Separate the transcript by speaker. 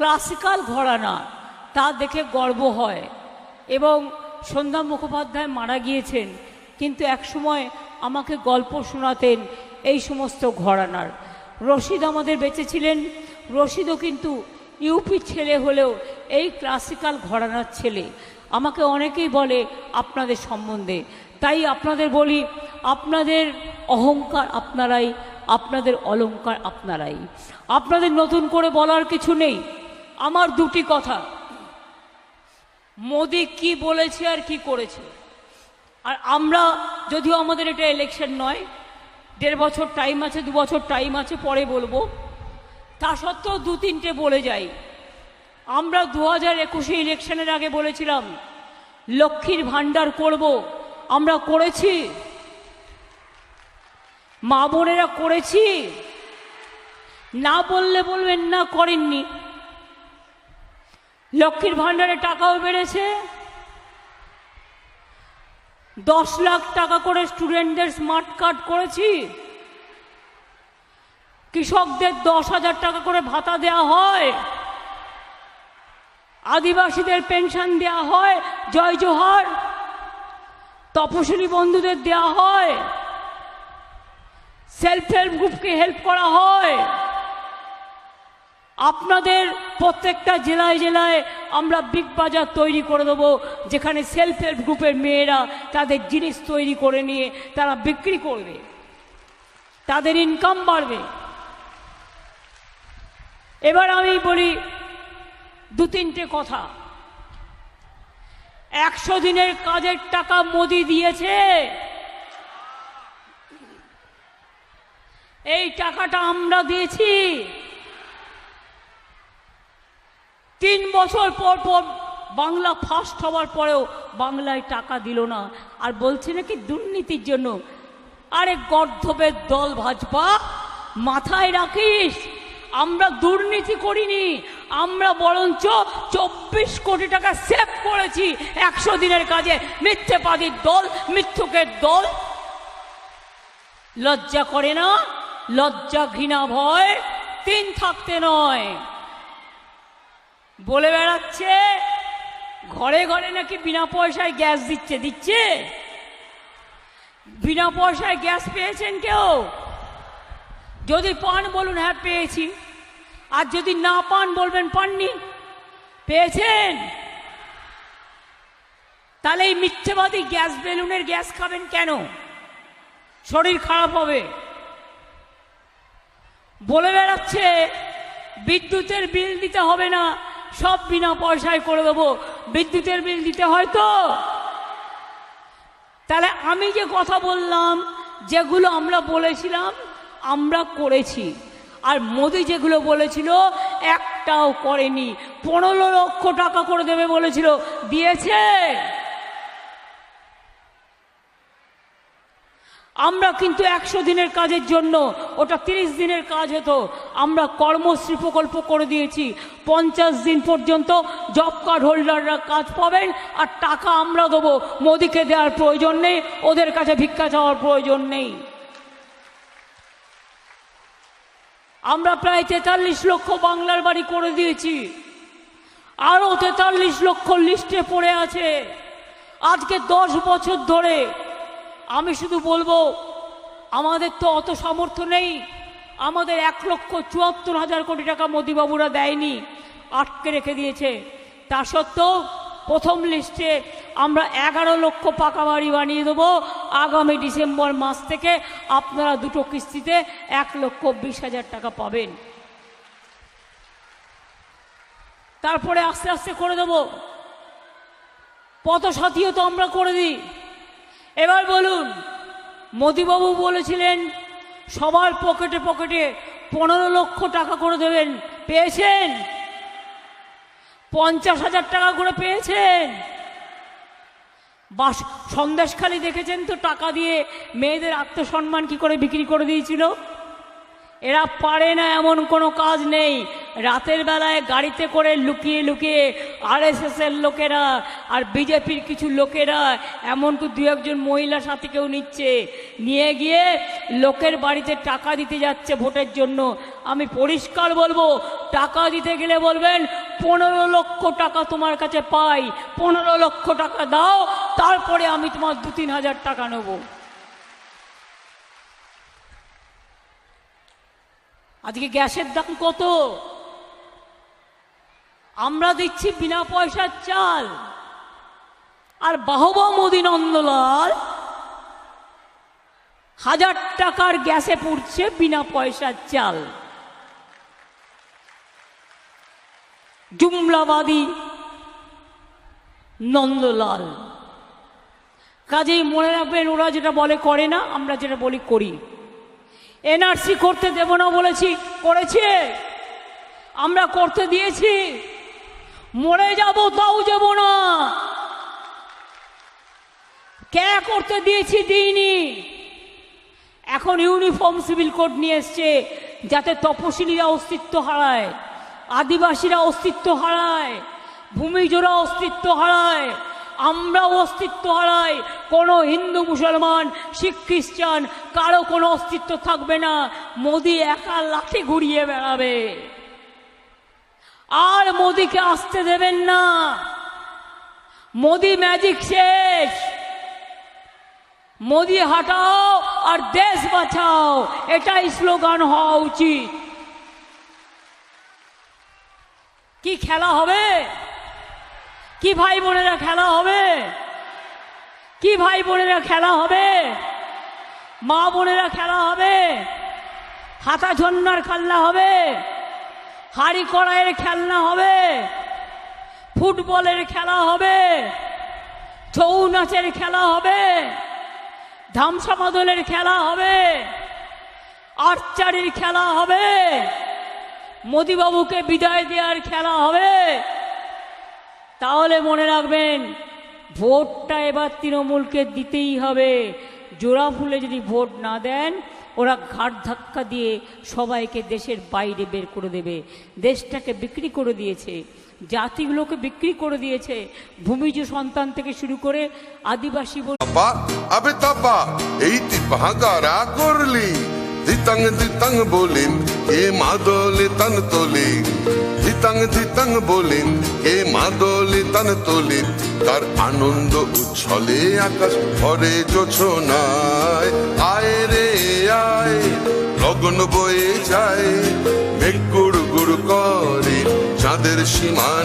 Speaker 1: Classical ঘরানা তা দেখে গর্ব হয়। এবং সন্ধ্যা মুখোপাধ্যায় মারা গিয়েছেন, কিন্তু একসময় আমাকে গল্প শোনাতেন এই সমস্ত ঘরানার। রশিদ আমাদের বেঁচে ছিলেন, রশিদও কিন্তু ইউপি ছেলে হলেও এই ক্লাসিক্যাল ঘরানার ছেলে। আমাকে অনেকেই বলে আপনাদের সম্বন্ধে। তাই আপনাদের বলি, আপনাদের অহংকার আপনারাই, আপনাদের অলংকার আপনারাই। আপনাদের নতুন করে বলার কিছু নেই। আমার দুটি কথা। মোদি কি বলেছে আর কি করেছে? আর আমরা যদিও আমাদের এটা ইলেকশন নয়, দেড় বছর টাইম আছে, দু বছর টাইম আছে, পরে বলব। তা সত্ত্বেও দু তিনটে বলে যাই। আমরা দু হাজার একুশে ইলেকশনের আগে বলেছিলাম, লক্ষ্মীর ভাণ্ডার করব। আমরা করেছি। মা বোনেরা করেছি। না বললে বলবেন না করেননি। লক্ষ্মীর ভাণ্ডারে টাকাও বেড়েছে। দশ লাখ টাকা করে স্টুডেন্টদের স্মার্ট কার্ড করেছি। কৃষকদের দশ হাজার টাকা করে ভাতা দেওয়া হয়। আদিবাসীদের পেনশন দেওয়া হয়, জয় জোহার। তপশিলি বন্ধুদের দেওয়া হয়। সেলফ হেল্প গ্রুপকে হেল্প করা হয়। আপনাদের প্রত্যেকটা জেলায় জেলায় আমরা বিগ বাজার তৈরি করে দেবো, যেখানে সেলফ হেল্প গ্রুপের মেয়েরা তাদের জিনিস তৈরি করে নিয়ে তারা বিক্রি করবে। তাদের ইনকাম বাড়বে। এবার আমি বলি দু তিনটে কথা। একশো দিনের কাজের টাকা মোদি দিয়েছে। এই টাকাটা আমরা দিয়েছি। তিন বছর পর পর বাংলা ফার্স্ট হওয়ার পরেও বাংলায় টাকা দিল না। আর বলছে নাকি দুর্নীতির জন্য। আরে গর্ধবের দল ভাজপা, মাথায় রাখিস, আমরা দুর্নীতি করিনি, আমরা বরঞ্চ চব্বিশ কোটি টাকা সেভ করেছি একশো দিনের কাজে। মিথ্যেবাদীর দল, মিথ্যুকের দল। লজ্জা করে না, লজ্জা ঘৃণা ভয়, তিন থাকতে নয়। বলে বেড়াচ্ছে, ঘরে ঘরে নাকি বিনা পয়সায় গ্যাস দিচ্ছে দিচ্ছে? বিনা পয়সায় গ্যাস পেয়েছেন কেউ? যদি পান বলুন হ্যাঁ পেয়েছি। আর যদি না পান বলবেন, পাননি, পেয়েছেন? তাহলে এই মিথ্যেবাদী গ্যাস বেলুনের গ্যাস খাবেন কেন? শরীর খারাপ হবে। বলে বেড়াচ্ছে, বিদ্যুতের বিল দিতে হবে না। সব বিনা পয়সায় করে দেবো। বিদ্যুতের বিল দিতে হয় তো? তাহলে আমি যে কথা বললাম, যেগুলো আমরা বলেছিলাম, আমরা করেছি। আর মোদি যেগুলো বলেছিল, একটাও করেনি। পনেরো লক্ষ টাকা করে দেবে বলেছিল। দিয়েছে? আমরা কিন্তু একশো দিনের কাজের জন্য, ওটা তিরিশ দিনের কাজ হতো, আমরা কর্মশ্রী প্রকল্প করে দিয়েছি। পঞ্চাশ দিন পর্যন্ত জব কার্ড হোল্ডাররা কাজ পাবেন, আর টাকা আমরা দেবো। মোদিকে দেওয়ার প্রয়োজন নেই, ওদের কাছে ভিক্ষা চাওয়ার প্রয়োজন নেই। আমরা প্রায় তেতাল্লিশ লক্ষ বাংলার বাড়ি করে দিয়েছি। আরও তেতাল্লিশ লক্ষ লিস্টে পড়ে আছে। আজকে দশ বছর ধরে আমি শুধু বলব, আমাদের তো অত সামর্থ্য নেই। আমাদের এক লক্ষ চুয়াত্তর হাজার কোটি টাকা মোদিবাবুরা দেয়নি, আটকে রেখে দিয়েছে। তা সত্ত্বেও প্রথম লিস্টে আমরা এগারো লক্ষ পাকা বাড়ি বানিয়ে দেবো। আগামী ডিসেম্বর মাস থেকে আপনারা দুটো কিস্তিতে এক লক্ষ বিশ হাজার টাকা পাবেন। তারপরে আস্তে আস্তে করে দেবো। পথসাথীও তো আমরা করে দিই। এবার বলুন, মোদিবাবু বলেছিলেন, সবার পকেটে পকেটে পনেরো লক্ষ টাকা করে দেবেন। পেয়েছেন? পঞ্চাশ হাজার টাকা করে পেয়েছেন? বাস, সন্দেশখালি দেখেছেন তো টাকা দিয়ে মেয়েদের আত্মসম্মান কি করে বিক্রি করে দিয়েছিল? এরা পারে না, এমন কোনো কাজ নেই। রাতের বেলায় গাড়িতে করে লুকিয়ে লুকিয়ে আরএসএস এর লোকেরা আর বিজেপির কিছু লোকেরা এমনকি দু একজন মহিলা সাথীকেও নিচ্ছে। নিয়ে গিয়ে লোকের বাড়িতে টাকা দিতে যাচ্ছে ভোটের জন্য। আমি পরিষ্কার বলব, টাকা দিতে গেলে বলবেন, পনেরো লক্ষ টাকা তোমার কাছে পাই, পনেরো লক্ষ টাকা দাও, তারপরে আমি তোমার দু তিন হাজার টাকা নেব। আজকে গ্যাসের দাম কত? আমরা দিচ্ছি বিনা পয়সার চাল। আর বাহবা মোদী নন্দলাল হাজার টাকার গ্যাসে পুড়ছে বিনা পয়সার চাল। জুমলাবাদী নন্দলাল। কাজেই মনে রাখবেন, ওরা যেটা বলে করে না, আমরা যেটা বলি করি। এনআরসি করতে দেব না বলেছি, করেছে। আমরা করতে দিয়েছি। মরে যাব, তাও যাব না। কে করতে দিয়েছি দিইনি। এখন ইউনিফর্ম সিভিল কোড নিয়ে এসছে, যাতে তপশিলীরা অস্তিত্ব হারায়, আদিবাসীরা অস্তিত্ব হারায়, ভূমিজোরা অস্তিত্ব হারায়। আমরা অস্তিত্ব হারাই। কোনো হিন্দু, মুসলমান, শিখ, খ্রিস্টান, কারও কোনো অস্তিত্ব থাকবে না। মোদি একা লাঠি ঘুরিয়ে বেড়াবে। আর মোদিকে আসতে দেবেন না। মোদি ম্যাজিক শেষ। মোদি হাটাও আর দেশ বাঁচাও, এটাই স্লোগান হওয়া উচিত। কি খেলা হবে? কি ভাই বোনেরা খেলা হবে? কি ভাই বোনেরা খেলা হবে? মা বোনেরা খেলা হবে? হাতা ঝন্নার খেলনা হবে? হাড়ি কড়াইয়ের খেলনা হবে? ফুটবলের খেলা হবে? ছৌ নাচের খেলা হবে? ধামসা মাদলের খেলা হবে? আর্চারির খেলা হবে? মোদিবাবুকে বিদায় দেওয়ার খেলা হবে? তাহলে মনে রাখবেন, ভোটটা এবার তৃণমূলকে দিতেই হবে। জোড়া ফুলে যদি ভোট না দেন, ওরা ঘাট ধাক্কা দিয়ে সবাইকে দেশের বাইরে বের করে দেবে। দেশটাকে বিক্রি করে দিয়েছে, জাতিগুলোকে বিক্রি করে দিয়েছে। ভূমিজ সন্তান থেকে শুরু করে আদিবাসী
Speaker 2: আবে এই করলি। দিতাং দিতাং বলিন, এ মাদলে দিতাং দিতাং বলিন এ মাদলে তান তোলেন, তার আনন্দ উচ্ছলে আকাশ ভরে জোছনায়। আয় রে, আয়, লগন বয়ে যায়, মেঘ গুড় গুড় করে, চাঁদের সীমানা